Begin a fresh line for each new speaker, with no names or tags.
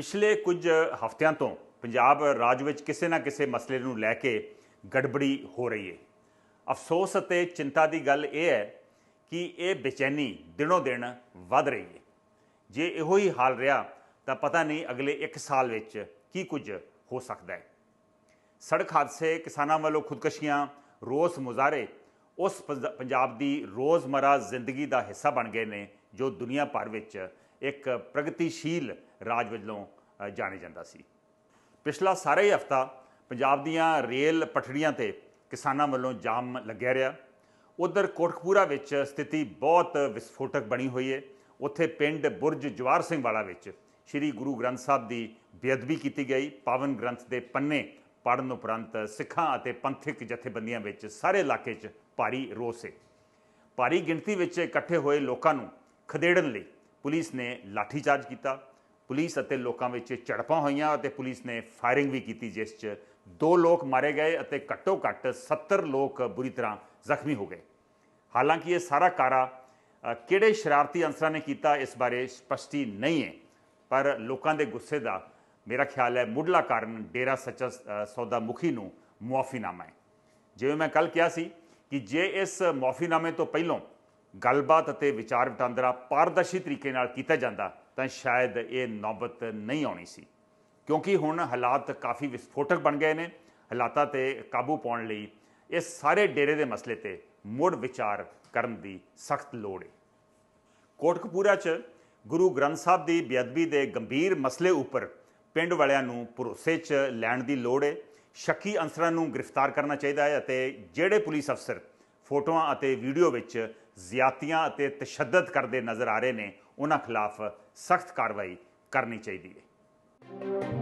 ਪਿਛਲੇ ਕੁਝ ਹਫ਼ਤਿਆਂ ਤੋਂ ਪੰਜਾਬ ਰਾਜ ਵਿੱਚ ਕਿਸੇ ਨਾ ਕਿਸੇ ਮਸਲੇ ਨੂੰ ਲੈ ਕੇ ਗੜਬੜੀ ਹੋ ਰਹੀ ਹੈ। ਅਫਸੋਸ ਅਤੇ ਚਿੰਤਾ ਦੀ ਗੱਲ ਇਹ ਹੈ ਕਿ ਇਹ ਬੇਚੈਨੀ ਦਿਨੋਂ ਦਿਨ ਵੱਧ ਰਹੀ ਹੈ। ਜੇ ਇਹੋ ਹੀ ਹਾਲ ਰਿਹਾ, ਤਾਂ ਪਤਾ ਨਹੀਂ ਅਗਲੇ 1 ਸਾਲ ਵਿੱਚ ਕੀ ਕੁਝ ਹੋ ਸਕਦਾ ਹੈ। ਸੜਕ ਹਾਦਸੇ ਕਿਸਾਨਾਂ ਵੱਲੋਂ ਖੁਦਕਸ਼ੀਆਂ, ਰੋਸ ਮੁਜ਼ਾਹਰੇ ਉਸ ਪੰਜ- ਪੰਜਾਬ ਦੀ ਰੋਜ਼ਮਰਾ ਜ਼ਿੰਦਗੀ ਦਾ ਹਿੱਸਾ ਬਣ ਗਏ ਨੇ ਜੋ ਦੁਨੀਆ ਭਰ ਵਿੱਚ ਇੱਕ ਪ੍ਰਗਤੀਸ਼ੀਲ ਰਾਜ ਵਜੋਂ ਅ, ਜਾਣੇ ਜਾਂਦਾ ਸੀ। ਪਿਛਲਾ ਸਾਰਾ ਹੀ ਹਫਤਾ ਪੰਜਾਬ ਦੀਆਂ ਰੇਲ ਪਟੜੀਆਂ ਤੇ ਕਿਸਾਨਾਂ ਵੱਲੋਂ ਜਾਮ ਲੱਗਿਆ ਰਿਹਾ। ਉਧਰ ਕੋਟਕਪੂਰਾ ਵਿੱਚ ਸਥਿਤੀ ਬਹੁਤ ਵਿਸਫੋਟਕ ਬਣੀ ਹੋਈ ਹੈ ਉੱਥੇ ਪਿੰਡ ਬੁਰਜ ਜਵਾਰ ਸਿੰਘ ਵਾਲਾ ਵਿੱਚ ਸ੍ਰੀ ਗੁਰੂ ਗ੍ਰੰਥ ਸਾਹਿਬ ਦੀ ਬੇਅਦਬੀ ਕੀਤੀ ਗਈ। ਪਾਵਨ ਗ੍ਰੰਥ ਦੇ ਪੰਨੇ ਪੜਨ ਉਪਰੰਤ ਸਿੱਖਾਂ ਅਤੇ ਪੰਥਕ ਜਥੇਬੰਦੀਆਂ ਵਿੱਚ ਸਾਰੇ ਇਲਾਕੇ 'ਚ ਭਾਰੀ ਰੋਸ ਹੈ ਭਾਰੀ ਗਿਣਤੀ ਵਿੱਚ ਇਕੱਠੇ ਹੋਏ ਲੋਕਾਂ ਨੂੰ ਖਦੇੜਨ ਲਈ ਪੁਲਿਸ ਨੇ ਲਾਠੀਚਾਰਜ ਕੀਤਾ। ਪੁਲਿਸ ਅਤੇ ਲੋਕਾਂ ਵਿੱਚ ਝੜਪਾਂ ਹੋਈਆਂ ਅਤੇ ਪੁਲਿਸ ਨੇ ਫਾਇਰਿੰਗ ਵੀ ਕੀਤੀ, ਜਿਸ 'ਚ ਦੋ ਲੋਕ ਮਾਰੇ ਗਏ ਅਤੇ ਘੱਟੋ ਘੱਟ 70 ਲੋਕ ਬੁਰੀ ਤਰ੍ਹਾਂ ਜ਼ਖਮੀ ਹੋ ਗਏ। ਹਾਲਾਂਕਿ ਇਹ ਸਾਰਾ ਕਾਰਾ ਕਿਹੜੇ ਸ਼ਰਾਰਤੀ ਅਨਸਰਾਂ ਨੇ ਕੀਤਾ ਇਸ ਬਾਰੇ ਸਪਸ਼ਟੀ ਨਹੀਂ ਹੈ ਪਰ ਲੋਕਾਂ ਦੇ ਗੁੱਸੇ ਦਾ ਮੇਰਾ ਖਿਆਲ ਹੈ ਮੁੱਢਲਾ ਕਾਰਨ ਡੇਰਾ ਸੱਚਾ ਸੌਦਾ ਮੁਖੀ ਨੂੰ ਮੁਆਫੀਨਾਮਾ ਹੈ। ਜਿਵੇਂ ਮੈਂ ਕੱਲ ਕਿਹਾ ਸੀ ਕਿ ਜੇ ਇਸ ਮੁਆਫੀਨਾਮੇ ਤੋਂ ਪਹਿਲਾਂ ਗੱਲਬਾਤ ਅਤੇ ਵਿਚਾਰ ਵਟਾਂਦਰਾ ਪਾਰਦਰਸ਼ੀ ਤਰੀਕੇ ਨਾਲ ਕੀਤਾ ਜਾਂਦਾ, ਤਾਂ ਸ਼ਾਇਦ ਇਹ ਨੌਬਤ ਨਹੀਂ ਆਉਣੀ ਸੀ। ਕਿਉਂਕਿ ਹੁਣ ਹਾਲਾਤ ਕਾਫੀ ਵਿਸਫੋਟਕ ਬਣ ਗਏ ਨੇ। ਹਾਲਾਤਾਂ ਤੇ ਕਾਬੂ ਪਾਉਣ ਲਈ ਇਹ ਸਾਰੇ ਡੇਰੇ ਦੇ ਮਸਲੇ ਤੇ ਮੁੜ ਵਿਚਾਰ ਕਰਨ ਦੀ ਸਖਤ ਲੋੜ ਹੈ। ਕੋਟਕਪੂਰਾ 'ਚ ਗੁਰੂ ਗ੍ਰੰਥ ਸਾਹਿਬ ਦੀ ਬੇਅਦਬੀ ਦੇ ਗੰਭੀਰ ਮਸਲੇ ਉੱਪਰ ਪਿੰਡ ਵਾਲਿਆਂ ਨੂੰ ਭਰੋਸੇ 'ਚ ਲੈਣ ਦੀ ਲੋੜ ਹੈ ਸ਼ੱਕੀ ਅਨਸਰਾਂ ਨੂੰ ਗ੍ਰਿਫਤਾਰ ਕਰਨਾ ਚਾਹੀਦਾ ਹੈ ਅਤੇ ਜਿਹੜੇ ਪੁਲਿਸ ਅਫਸਰ ਫੋਟੋਆਂ ਅਤੇ ਵੀਡੀਓ ਵਿੱਚ ਜ਼ਿਆਤੀਆਂ ਅਤੇ ਤਸ਼ੱਦਦ ਕਰਦੇ ਨਜ਼ਰ ਆ ਰਹੇ ਨੇ, ਉਹਨਾਂ ਖਿਲਾਫ ਸਖਤ ਕਾਰਵਾਈ ਕਰਨੀ ਚਾਹੀਦੀ ਹੈ